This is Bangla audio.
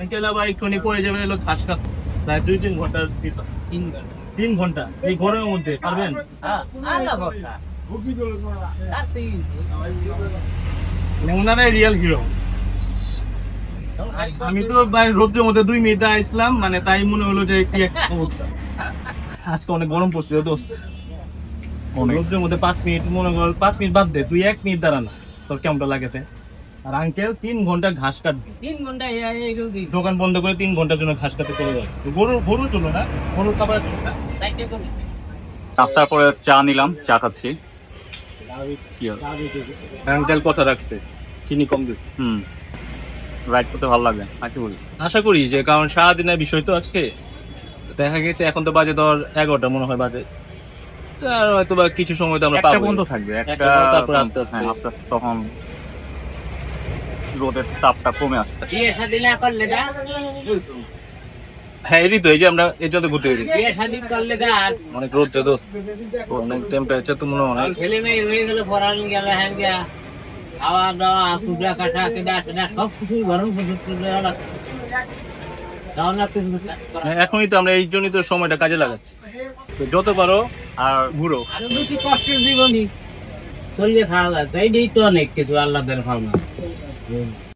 আঙ্কেল আবার একটুখানি পড়ে যাবে হলো ঘাস প্রায় দুই তিন ঘণ্টার ভিতর। তিন ঘণ্টা। এই গরমের মধ্যে পারবেন? ওনারাই রিয়েল হিরো আমি তো রোদ্রের মধ্যে দুই মিনিট আসলাম মানে তাই মনে হলো যে কি অবস্থা। আজকে অনেক গরম পড়ছিল দোস্ত। রোদ্রের মধ্যে পাঁচ মিনিট মনে কর পাঁচ মিনিট বাদ দে তুই এক মিনিট দাঁড়া না। তোর কেমনটা লাগেতে আর আঙ্কেল তিন ঘণ্টা ঘাস কাটবে। তিন ঘণ্টা দোকান বন্ধ করে তিন ঘণ্টার জন্য ঘাস কাটতে চলে যাবে। গরুর গরুর জন্য না গরুর খাবার নাস্তার পরে চা নিলাম চা খাচ্ছি। আঙ্কেল কথা রাখছে চিনি কম দিচ্ছে। হুম। রাইড করতে ভালো লাগে আর কি বলিস? আশা করি যে কারণ সারাদিনের বিষয় তো আজকে। দেখা গেছে এখন তো বাজে ধর এগারোটা মনে হয় বাজে। আর হয়তো বা কিছু সময় তো আমরা পাবো। বন্ধ থাকবে একটা একটা তারপর আস্তে আস্তে। হ্যাঁ, আস্তে আস্তে তখন রোদের তাপটা কমে আসবে হ্যাঁ এরই তো এই যে আমরা এই জন্য ঘুরতে গেছি বিয়ে শাদি করলে যা। অনেক রোদ রে দোস্ত। অনেক টেম্পারেচার তো মনে হয় অনেক। ছেলে মেয়ে হয়ে গেলে পড়ানো গেল হ্যাঁ খাওয়া দাওয়া কুটা কাটা সব হ্যাঁ, এখনই তো আমরা এই জন্যই তো সময়টা কাজে লাগাচ্ছি। যত পারো আর ঘুরো। আরও বেশি কষ্টের জীবনই শরীরে খাওয়া দাওয়া। তো এইটাই তো অনেক কিছু আল্লাহ ভাবনা game.